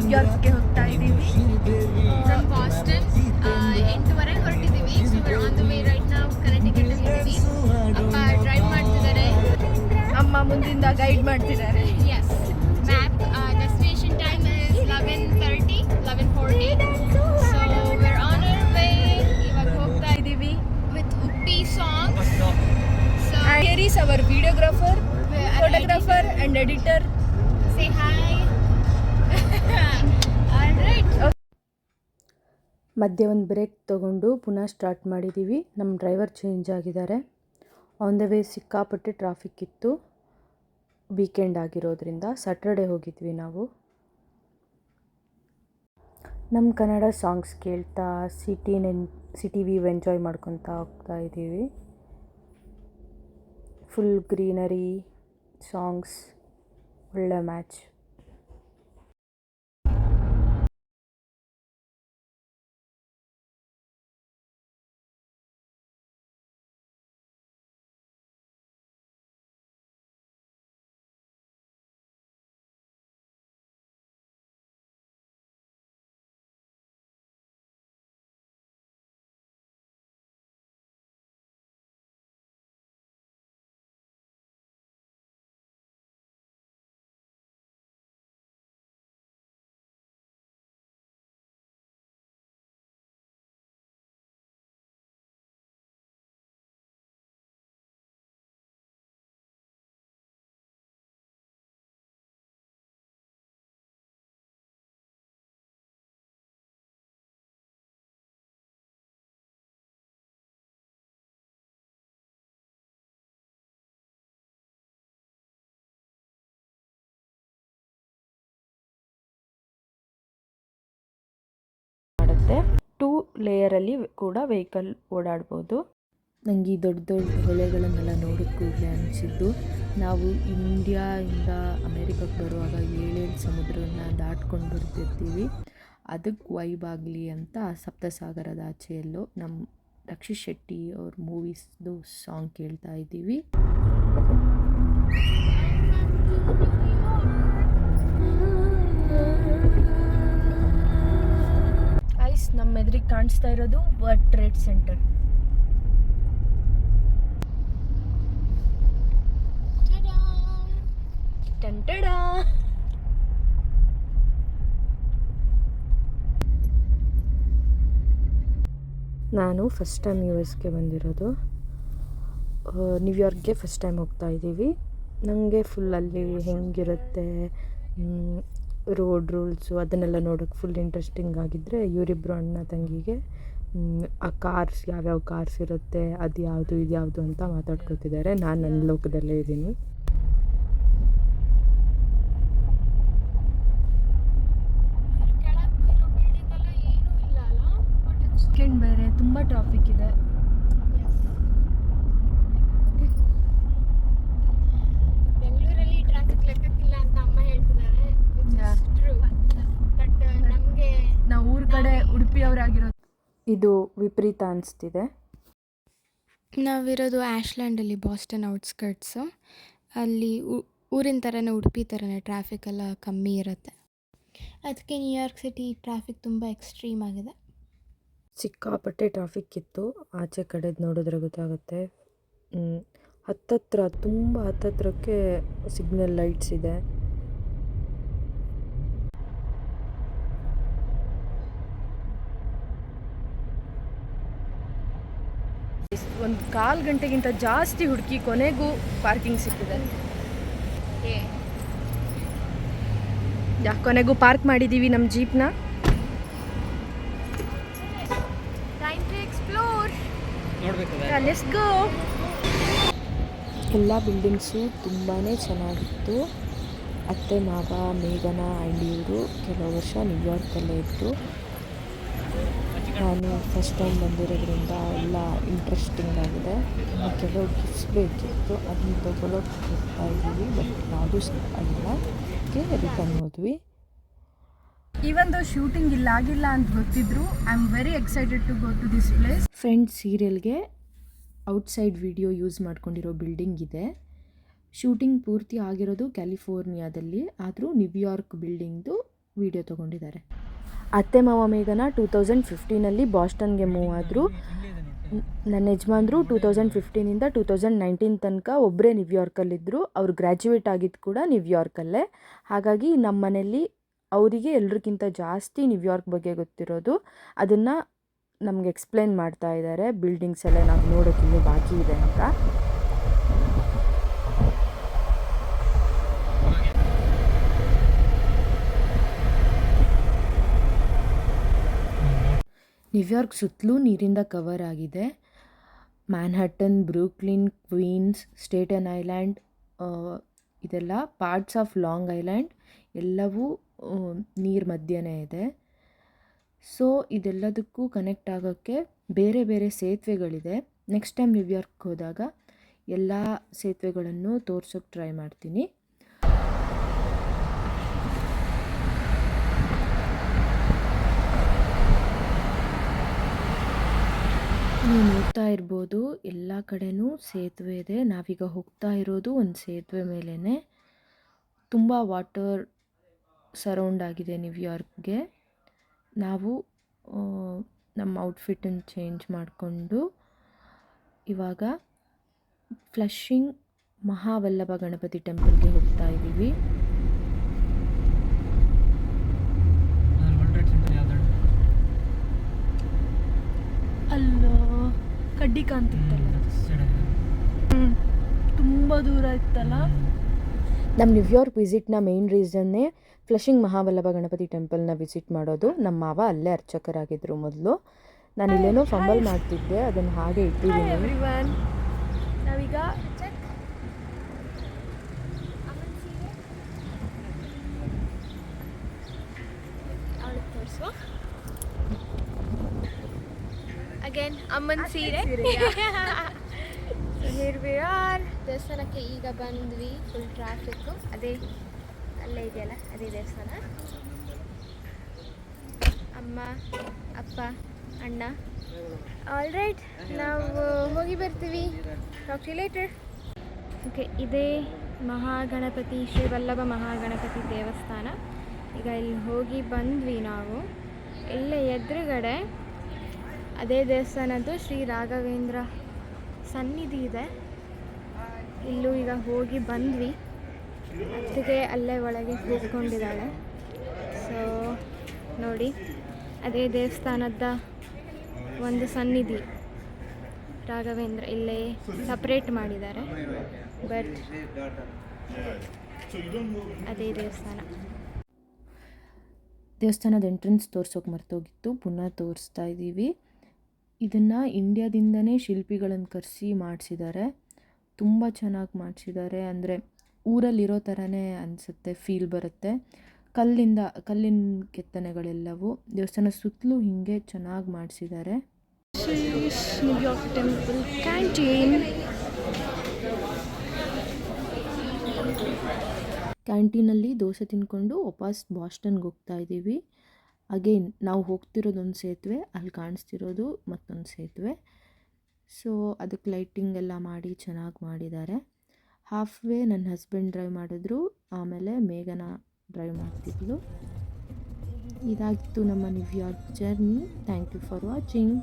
ನ್ಯೂಯಾರ್ಕ್ಗೆ ಹೋಗ್ತಾ ಇದ್ದೀವಿ from Boston ಎಂಟುವರೆಗೆ ಹೊರಟಿದ್ದೀವಿ so on the way right ನಾವು ಕರ್ನಾಟಕದಲ್ಲಿ ಇದ್ದೀವಿ ಅಪ್ಪ ಡ್ರೈವ್ ಮಾಡ್ತಿದ್ದಾರೆ ಅಮ್ಮ ಮುಂದಿಂದ ಗೈಡ್ ಮಾಡ್ತಿದ್ದಾರೆ as map destination time is eleven thirty eleven forty so we're on our way ಇವಾಗ ಹೋಗ್ತಾ ಇದ್ದೀವಿ with Uppi songs so our videographer photographer and editor ಮಧ್ಯೆ ಒಂದು ಬ್ರೇಕ್ ತೊಗೊಂಡು ಪುನಃ ಸ್ಟಾರ್ಟ್ ಮಾಡಿದ್ದೀವಿ. ನಮ್ಮ ಡ್ರೈವರ್ ಚೇಂಜ್ ಆಗಿದ್ದಾರೆ. ಆನ್ ದ ವೇ ಸಿಕ್ಕಾಪಟ್ಟೆ ಟ್ರಾಫಿಕ್ ಇತ್ತು. ವೀಕೆಂಡ್ ಆಗಿರೋದ್ರಿಂದ ಸ್ಯಾಟರ್ಡೆ ಹೋಗಿದ್ವಿ ನಾವು. ನಮ್ಮ ಕನ್ನಡ ಸಾಂಗ್ಸ್ ಕೇಳ್ತಾ ಸಿಟಿನ ಸಿಟಿ ವ್ಯೂ ಎಂಜಾಯ್ ಮಾಡ್ಕೊತಾ ಹೋಗ್ತಾ ಇದ್ದೀವಿ. ಫುಲ್ ಗ್ರೀನರಿ ಸಾಂಗ್ಸ್ ಒಳ್ಳೆ ಮ್ಯಾಚ್ ಮಾಡುತ್ತೆ ಟೂ ಲೇಯರಲ್ಲಿ ಕೂಡ ವೆಹಿಕಲ್ ಓಡಾಡ್ಬೋದು. ನನಗೆ ಈ ದೊಡ್ಡ ದೊಡ್ಡ ಹೊಳೆಗಳನ್ನೆಲ್ಲ ನೋಡಿದ ಕೂಡಲೇ ಅನಿಸಿದ್ದು, ನಾವು ಇಂಡಿಯಾಯಿಂದ ಅಮೇರಿಕಕ್ಕೆ ಬರುವಾಗ ಏಳೇಳು ಸಮುದ್ರವನ್ನು ದಾಟ್ಕೊಂಡು ಬರ್ತಿರ್ತೀವಿ. ಅದಕ್ಕೆ ವೈಬ್ ಆಗಲಿ ಅಂತ ಸಪ್ತಸಾಗರದ ಆಚೆಯಲ್ಲೂ ನಮ್ಮ ರಕ್ಷಿತ್ ಶೆಟ್ಟಿ ಅವ್ರ ಮೂವೀಸ್ದು ಸಾಂಗ್ ಕೇಳ್ತಾ ಇದ್ದೀವಿ. ಕಾಣಿಸ್ತಾ ಇರೋದು ವರ್ಲ್ಡ್ ಟ್ರೇಡ್ ಸೆಂಟರ್ ನಾನು ಫಸ್ಟ್ ಟೈಮ್ ಯು ಎಸ್ಗೆ ಬಂದಿರೋದು. ನ್ಯೂಯಾರ್ಕ್ಗೆ ಫಸ್ಟ್ ಟೈಮ್ ಹೋಗ್ತಾ ಇದ್ದೀವಿ. ನನಗೆ ಫುಲ್ ಅಲ್ಲಿ ಹೆಂಗಿರುತ್ತೆ ರೋಡ್ ರೂಲ್ಸು ಅದನ್ನೆಲ್ಲ ನೋಡೋಕ್ಕೆ ಫುಲ್ ಇಂಟ್ರೆಸ್ಟಿಂಗ್ ಆಗಿದ್ದರೆ ಇವರಿಬ್ಬರು ಅಣ್ಣ ತಂಗಿಗೆ ಆ ಕಾರ್ಸ್ ಯಾವ್ಯಾವ ಕಾರ್ಸ್ ಇರುತ್ತೆ ಅದು ಯಾವುದು ಇದು ಯಾವುದು ಅಂತ ಮಾತಾಡ್ಕೊತಿದ್ದಾರೆ. ನಾನು ನನ್ನ ಲೋಕದಲ್ಲೇ ಇದ್ದೀನಿ. ಬೇರೆ ತುಂಬ ಟ್ರಾಫಿಕ್ ಇದೆ ಬೆಂಗಳೂರಲ್ಲಿ ಟ್ರಾಫಿಕ್ ಲೆಕ್ಕಕ್ಕಿಲ್ಲ ಅಂತ ಅಮ್ಮ ಹೇಳ್ತಿದ್ದಾರೆ Yeah. ಟ್ರೂ ಬಟ್ ನಮಗೆ ನಾವು ಊರ ಕಡೆ ಉಡುಪಿಯವರಾಗಿರೋದು. ಇದು ವಿಪರೀತ ಅನಿಸ್ತಿದೆ. ನಾವಿರೋದು ಆಶ್ಲ್ಯಾಂಡಲ್ಲಿ ಬಾಸ್ಟನ್ ಔಟ್ಸ್ಕರ್ಟ್ಸು. ಅಲ್ಲಿ ಊರಿನ ಥರನೇ ಉಡುಪಿ ಥರನೇ ಟ್ರಾಫಿಕ್ ಎಲ್ಲ ಕಮ್ಮಿ ಇರುತ್ತೆ. ಅದಕ್ಕೆ ನ್ಯೂಯಾರ್ಕ್ ಸಿಟಿ ಟ್ರಾಫಿಕ್ ತುಂಬ ಎಕ್ಸ್ಟ್ರೀಮ್ ಆಗಿದೆ. ಸಿಕ್ಕಾಪಟ್ಟೆ ಟ್ರಾಫಿಕ್ ಇತ್ತು. ಆಚೆ ಕಡೆದು ನೋಡಿದ್ರೆ ಗೊತ್ತಾಗುತ್ತೆ. ಹತ್ತತ್ರ ತುಂಬ ಹತ್ತತ್ರಕ್ಕೆ ಸಿಗ್ನಲ್ ಲೈಟ್ಸ್ ಇದೆ. ಒಂದು ಕಾಲು ಗಂಟೆಗಿಂತ ಜಾಸ್ತಿ ಹುಡುಕಿ ಕೊನೆಗೂ ಪಾರ್ಕಿಂಗ್ ಸಿಕ್ಕಿದೆ. ಯಾ ಕೊನೆಗೂ ಪಾರ್ಕ್ ಮಾಡಿದ್ದೀವಿ ನಮ್ಮ ಜೀಪ್ನ. Time to explore let's go ಎಲ್ಲ ಬಿಲ್ಡಿಂಗ್ಸು ತುಂಬಾ ಚೆನ್ನಾಗಿತ್ತು. ಅತ್ತೆ ಮಾವ ಮೇಘನ ಆ್ಯಂಡ್ ಇವರು ಕೆಲವು ವರ್ಷ ನ್ಯೂಯಾರ್ಕಲ್ಲೇ ಇತ್ತು ನಾನು ಫಸ್ಟ್ ಟೈಮ್ ಬಂದಿರೋದ್ರಿಂದ ಎಲ್ಲ ಇಂಟ್ರೆಸ್ಟಿಂಗ್ ಆಗಿದೆ. ಕೆಲವು ಗಿಫ್ಟ್ಸ್ ಬೇಕಿತ್ತು. ಅದನ್ನ ತೊಗೊಳಕ್ಕೆ ಹೋಗ್ತಾ ಇದ್ದೀವಿ ಬಟ್ ಯಾವುದೂ ಅಲ್ಲಕ್ಕೆ ರಿಟರ್ನ್ ಹೋದ್ವಿ. ಒಂದು ಶೂಟಿಂಗ್ ಇಲ್ಲ ಆಗಿಲ್ಲ ಅಂತ ಗೊತ್ತಿದ್ರು. I am very excited to go to this place friend ಸೀರಿಯಲ್ಗೆ outside video use ಮಾಡ್ಕೊಂಡಿರೋ ಬಿಲ್ಡಿಂಗ್ ಇದೆ. ಶೂಟಿಂಗ್ ಪೂರ್ತಿ ಆಗಿರೋದು ಕ್ಯಾಲಿಫೋರ್ನಿಯಾದಲ್ಲಿ ಆದರೂ ನ್ಯೂಯಾರ್ಕ್ ಬಿಲ್ಡಿಂಗ್ದು ವಿಡಿಯೋ ತೊಗೊಂಡಿದ್ದಾರೆ. ಅತ್ತೆ ಮಾವ ಮೇಘನ ಟೂ ತೌಸಂಡ್ ಫಿಫ್ಟೀನಲ್ಲಿ ಬಾಸ್ಟನ್ಗೆ ಮೂವ್ ಆದರು. ನನ್ನ ಯಜಮಾನ್ರು ಟೂ ತೌಸಂಡ್ ಫಿಫ್ಟೀನಿಂದ ಟೂ ತೌಸಂಡ್ ನೈನ್ಟೀನ್ ತನಕ ಒಬ್ಬರೇ ನ್ಯೂಯಾರ್ಕಲ್ಲಿದ್ದರು ಅವ್ರು ಗ್ರ್ಯಾಜುಯೇಟ್ ಆಗಿದ್ದು ಕೂಡ ನ್ಯೂಯಾರ್ಕಲ್ಲೇ ಹಾಗಾಗಿ ನಮ್ಮ ಮನೆಯಲ್ಲಿ ಅವರಿಗೆ ಎಲ್ರಿಗಿಂತ ಜಾಸ್ತಿ ನ್ಯೂಯಾರ್ಕ್ ಬಗ್ಗೆ ಗೊತ್ತಿರೋದು. ಅದನ್ನು ನಮ್ಗೆ ಎಕ್ಸ್ಪ್ಲೇನ್ ಮಾಡ್ತಾ ಇದ್ದಾರೆ ಬಿಲ್ಡಿಂಗ್ಸ್ ಎಲ್ಲ ನಾವು ನೋಡೋಕ್ಕಿನ್ನೂ ಬಾಕಿ ಇದೆ ಅಂತ. ನ್ಯೂಯಾರ್ಕ್ ಸುತ್ತಲೂ ನೀರಿಂದ ಕವರ್ ಆಗಿದೆ. Manhattan Brooklyn, Queens Staten Island ಇದೆಲ್ಲ ಪಾರ್ಟ್ಸ್ ಆಫ್ ಲಾಂಗ್ ಐಲ್ಯಾಂಡ್ ಎಲ್ಲವೂ ನೀರು ಮಧ್ಯನೇ ಇದೆ. ಸೊ, ಇದೆಲ್ಲದಕ್ಕೂ ಕನೆಕ್ಟ್ ಆಗೋಕ್ಕೆ ಬೇರೆ ಬೇರೆ ಸೇತುವೆಗಳಿದೆ. ನೆಕ್ಸ್ಟ್ ಟೈಮ್ ನ್ಯೂಯಾರ್ಕ್ ಹೋದಾಗ ಎಲ್ಲ ಸೇತುವೆಗಳನ್ನು ತೋರ್ಸೋಕ್ಕೆ ಟ್ರೈ ಮಾಡ್ತೀನಿ. ನೀವು ನೋಡ್ತಾ ಇರ್ಬೋದು, ಎಲ್ಲ ಕಡೆನೂ ಸೇತುವೆ ಇದೆ. ನಾವೀಗ ಹೋಗ್ತಾ ಇರೋದು ಒಂದು ಸೇತುವೆ ಮೇಲೇ ತುಂಬ ವಾಟರ್ ಸರೌಂಡ್ ಆಗಿದೆ ನ್ಯೂಯಾರ್ಕ್ಗೆ ನಾವು ನಮ್ಮ ಔಟ್ಫಿಟನ್ನು ಚೇಂಜ್ ಮಾಡಿಕೊಂಡು ಇವಾಗ ಫ್ಲಶಿಂಗ್ ಮಹಾವಲ್ಲಭ ಗಣಪತಿ ಟೆಂಪಲ್ಗೆ ಹೋಗ್ತಾ ಇದ್ದೀವಿ ಅಲ್ಲೋ ಕಡ್ಡಿ ಕಾಣ್ತಿತ್ತಲ್ಲ. ತುಂಬ ದೂರ ಇತ್ತಲ್ಲ. ನಮ್ಮ ನ್ಯೂಯಾರ್ಕ್ ವಿಸಿಟ್ನ ಮೇನ್ ರೀಸನ್ನೇ ಫ್ಲಶಿಂಗ್ ಮಹಾವಲ್ಲಭ ಗಣಪತಿ ಟೆಂಪಲ್ನ ವಿಸಿಟ್ ಮಾಡೋದು. ನಮ್ಮ ಮಾವ ಅಲ್ಲೇ ಅರ್ಚಕರಾಗಿದ್ದರು ಮೊದಲು. ನಾನು ಇಲ್ಲೇನೋ ಫಂಬಲ್ ಮಾಡ್ತಿದ್ದೆ ಅದನ್ನು ಹಾಗೆ ಇಟ್ಟಿದ್ದೀನಿ. ನಾವೀಗ ಅಗೇನ್ ಅಮ್ಮನ ಸೀರೆ. ಹಿರ್ ವಿ ಆರ್ ದೇವಸ್ಥಾನಕ್ಕೆ ಈಗ ಬಂದ್ವಿ ಫುಲ್ ಟ್ರಾಫಿಕ್ಕು ಅದೇ ಅಲ್ಲೇ ಇದೆಯಲ್ಲ ಅದೇ ದೇವಸ್ಥಾನ. ಅಮ್ಮ ಅಪ್ಪ ಅಣ್ಣ. ಆಲ್ ರೈಟ್ ನಾವು ಹೋಗಿ ಬರ್ತೀವಿ. ಟಾಕ್ ಲೇಟರ್ ಓಕೆ ಇದೇ ಮಹಾಗಣಪತಿ ಶ್ರೀ ವಲ್ಲಭ ಮಹಾಗಣಪತಿ ದೇವಸ್ಥಾನ. ಈಗ ಇಲ್ಲಿ ಹೋಗಿ ಬಂದ್ವಿ ನಾವು. ಇಲ್ಲೇ ಎದುರುಗಡೆ ಅದೇ ದೇವಸ್ಥಾನದ್ದು ಶ್ರೀ ರಾಘವೇಂದ್ರ ಸನ್ನಿಧಿ ಇದೆ. ಇಲ್ಲೂ ಈಗ ಹೋಗಿ ಬಂದ್ವಿ. ಅತ್ತಿಗೆ ಅಲ್ಲೇ ಒಳಗೆ ಕೂತ್ಕೊಂಡಿದ್ದಾಳೆ. ಸೊ ನೋಡಿ, ಅದೇ ದೇವಸ್ಥಾನದ ಒಂದು ಸನ್ನಿಧಿ. ರಾಘವೇಂದ್ರ ಇಲ್ಲೇ ಸಪ್ರೇಟ್ ಮಾಡಿದ್ದಾರೆ. ಬಟ್ ಅದೇ ದೇವಸ್ಥಾನ. ದೇವಸ್ಥಾನದ ಎಂಟ್ರೆನ್ಸ್ ತೋರ್ಸೋಕೆ ಮರ್ತೋಗಿತ್ತು. ಪುನಃ ತೋರಿಸ್ತಾ ಇದ್ದೀವಿ. ಇದನ್ನು ಇಂಡ್ಯಾದಿಂದನೇ ಶಿಲ್ಪಿಗಳನ್ನು ಕರೆಸಿ ಮಾಡಿಸಿದ್ದಾರೆ ತುಂಬ ಚೆನ್ನಾಗಿ ಮಾಡಿಸಿದ್ದಾರೆ ಅಂದರೆ ಊರಲ್ಲಿರೋ ಥರನೇ ಅನಿಸುತ್ತೆ ಫೀಲ್ ಬರುತ್ತೆ. ಕಲ್ಲಿಂದ, ಕಲ್ಲಿನ ಕೆತ್ತನೆಗಳೆಲ್ಲವೂ ದೇವಸ್ಥಾನ ಸುತ್ತಲೂ ಹೀಗೆ ಚೆನ್ನಾಗಿ ಮಾಡಿಸಿದ್ದಾರೆ ಕ್ಯಾಂಟೀನಲ್ಲಿ ದೋಸೆ ತಿನ್ಕೊಂಡು ವಾಪಸ್ ಬಾಸ್ಟನ್ಗೆ ಹೋಗ್ತಾ ಇದ್ದೀವಿ ಅಗೇನ್ ನಾವು ಹೋಗ್ತಿರೋದೊಂದು ಸೇತುವೆ, ಅಲ್ಲಿ ಕಾಣಿಸ್ತಿರೋದು ಮತ್ತೊಂದು ಸೇತುವೆ. ಸೊ ಅದಕ್ಕೆ ಲೈಟಿಂಗ್ ಎಲ್ಲ ಮಾಡಿ ಚೆನ್ನಾಗಿ ಮಾಡಿದ್ದಾರೆ. ಹಾಫ್ ವೇ ನನ್ನ ಹಸ್ಬೆಂಡ್ ಡ್ರೈವ್ ಮಾಡಿದ್ರು, ಆಮೇಲೆ ಮೇಘನ ಡ್ರೈವ್ ಮಾಡ್ತಿದ್ಲು. ಇದಾಗಿತ್ತು ನಮ್ಮ New York journey thank you for watching